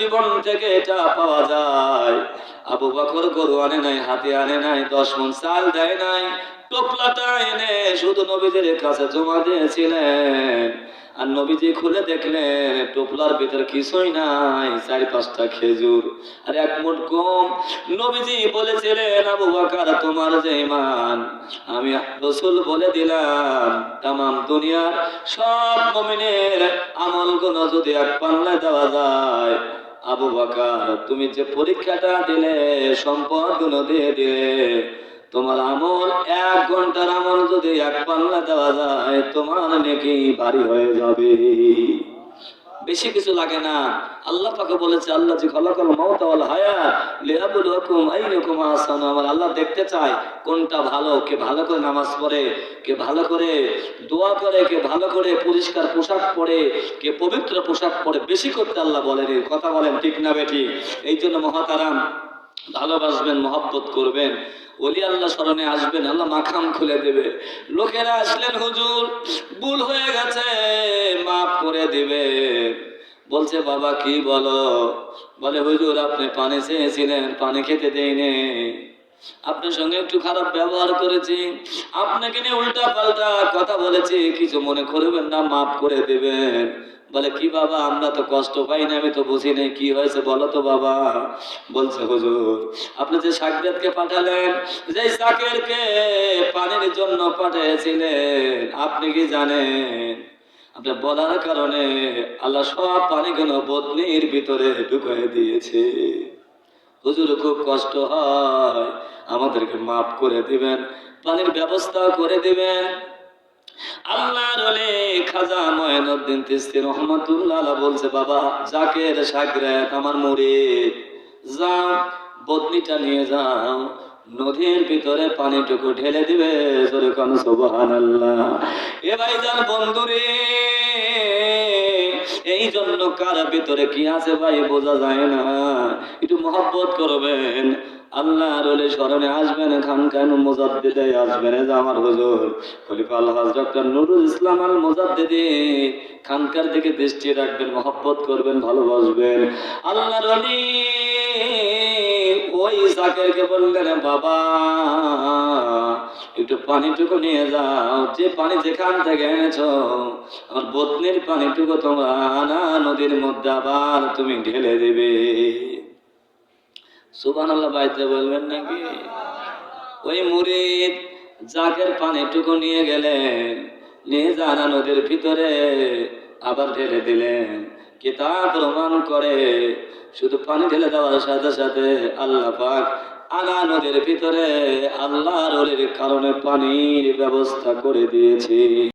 জীবন থেকে এটা পাওয়া যায়। আবু বকর গরু আনে নাই, হাতে আনে নাই, দশ মন চাল দেয় নাই টোপলাটা এনে শুধু নবীদের কাছে জমা দিয়েছিলেন। আর নবীজি খুলে দেখলেন, টোপলার ভিতর কিছুই নাই, চারি পাঁচটা খেজুর আর এক মুঠ গম। নবীজি বলেছিলেন, আবু বাকার, তোমার যে ইমান আমি রসুল বলে দিলাম, তামাম দুনিয়ার সব মমিনের আমলগুলো যদি এক পাল্লায় দেওয়া যায় আবু বাকার, তুমি যে পরীক্ষাটা দিলে সম্পদগুলো দিয়ে দিলে, তোমার আমল এক ঘণ্টার আমল যদি এক পাল্লা দেওয়া যায়, তোমার নাকি ভারী হয়ে যাবে। বেশি কিছু লাগে না। আল্লাহ পাকে বলেছে, আল্লাহ যে খলকল মমতা ওয়াল লিয়াবলুয়াকুম আইয়ুকুম আহসানু। আমার আল্লাহ দেখতে চায় কোনটা ভালো, কে ভালো করে নামাজ পড়ে, কে ভালো করে দোয়া করে, কে ভালো করে পরিষ্কার পোশাক পরে, কে পবিত্র পোশাক পরে, বেশি করতে আল্লাহ বলেন কথা বলেন ঠিক না বেঠিক এই জন্য মহাতারাম, ভালোবাসবেন, মহব্বত করবেন। ওলি আল্লাহ স্মরণে আসবেন, আল্লাহ মাখাম খুলে দেবে। লোকেরা আসলেন, হুজুর, ভুল হয়ে গেছে। বলছে, বাবা, কি বলো? বলে, হুজুর, আপনি পানি চেয়েছিলেন, পানি খেতে দেয়নি আপনার সঙ্গে একটু খারাপ ব্যবহার করেছি। আপনাকে নিয়ে উল্টা পাল্টা কথা বলেছি। কিছু মনে করবেন না, মাফ করে দেবেন। বলে, কি বাবা, আমরা তো কষ্ট পাই না, আমি তো বুঝি নাই, কি হয়েছে বলো তো বাবা। বলছে, হুজুর, আপনি যে সাকরাতকে পাঠালেন, যে সাকেরকে পানির জন্য পাঠিয়েছিলেন, আপনি কি জানেন? আপনি বলার কারণে আল্লাহ সব ভিতরে ঢুকিয়ে দিয়েছে। হুজুর, খুব কষ্ট হয়। আমাদেরকে মাফ করে দিবেন, পানির ব্যবস্থা করে দিবেন। বলছে, বাবা সাগরাত আমার মুরিদ, যাও, বদনিটা নিয়ে যাও। নদীর ভিতরে পানিটুকু ঢেলে দিবে, জোরে কোন সুবহানাল্লাহ। এ এই জন্য কার ভিতরে কি আছে ভাই, বোঝা যায় না। একটু মহব্বত করবেন। আল্লাহ রলে স্মরণে আসবেন, খান খান মুজাদ্দিদে আসবেন। এই যে আমার হুজুর, খলিফা আল্লাহ ডক্টর নুরুল ইসলাম আল মুজাদ্দিদি খানকার দিকে দৃষ্টি রাখবেন, মহব্বত করবেন, ভালোবাসবেন। আল্লাহ রলি ওই জাকেরকে বললেন, বাবা একটু পানিটুকু নিয়ে যাও। যে পানি যেখান থেকে এনেছো, আমার বতনির পানিটুকু তোমরা আনা, নদীর মধ্যে আবার তুমি ঢেলে দেবে। সুবান আল্লাহ বাইতে বলবেন নাকি? ওই মুরিদ জাকের পানিটুকু নিয়ে গেলেন, নিয়ে জানা নদীর ভিতরে আবার ঢেলে দিলেন। কিতাব প্রমাণ করে শুধু পানি ঢেলে দেওয়ার সাথে সাথে আল্লাহ পাক আনা নদীর ভিতরে আল্লাহর ওলির কারণে পানির ব্যবস্থা করে দিয়েছে।